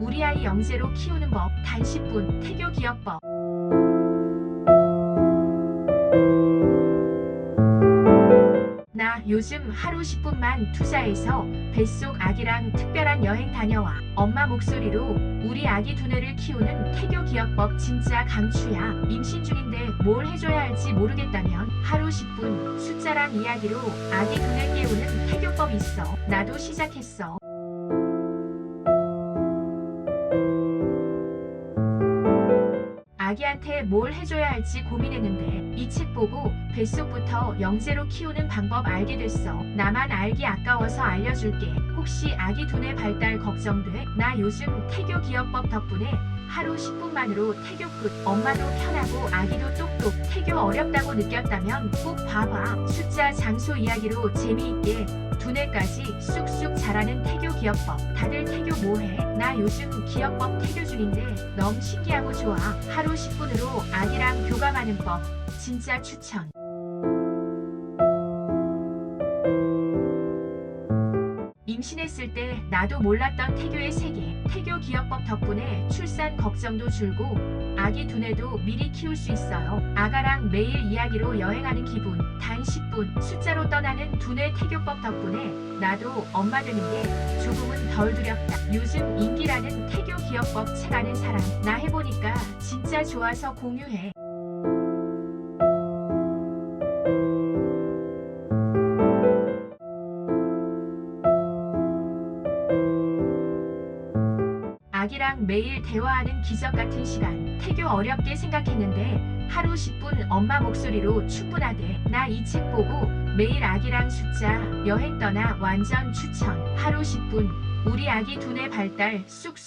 우리 아이 영재로 키우는 법 단 10분 태교 기업법 나 요즘 하루 10분만 투자해서 뱃속 아기랑 특별한 여행 다녀와. 엄마 목소리로 우리 아기 두뇌를 키우는 태교 기업법 진짜 강추야. 임신 중인데 뭘 해줘야 할지 모르겠다면 하루 10분 숫자랑 이야기로 아기 두뇌 깨우는 태교법 있어. 나도 시작했어. 아기한테 뭘 해줘야 할지 고민했는데 이 책 보고 뱃속부터 영재로 키우는 방법 알게 됐어. 나만 알기 아까워서 알려줄게. 혹시 아기 두뇌 발달 걱정돼? 나 요즘 태교 기업법 덕분에 하루 10분만으로 태교 끝. 엄마도 편하고 아기도 똑똑. 태교 어렵다고 느꼈다면 꼭 봐봐. 숫자 장소 이야기로 재미있게 두뇌까지 쑥쑥 자라는 태교 기업법. 다들 태교 뭐해? 나 요즘 기업법 태교 중인데 너무 신기하고 좋아. 하루 10분으로 아기랑 교감하는 법. 진짜 추천. 임신했을 때 나도 몰랐던 태교의 세계. 태교 기업법 덕분에 출산 걱정도 줄고 아기 두뇌도 미리 키울 수 있어요. 아가랑 매일 이야기로 여행하는 기분. 단 10분 숫자로 떠나는 두뇌 태교법 덕분에 나도 엄마 되는 게 조금은 덜 두렵다. 요즘 인기라는 태교 기업법 책 아는 사람 나 해보니까 진짜 좋아서 공유해. 아기랑 매일 대화하는 기적 같은 시간. 태교 어렵게 생각했는데 하루 10분 엄마 목소리로 충분하대. 나 이 책 보고 매일 아기랑 숫자 여행 떠나 완전 추천. 하루 10분 우리 아기 두뇌 발달 쑥쑥.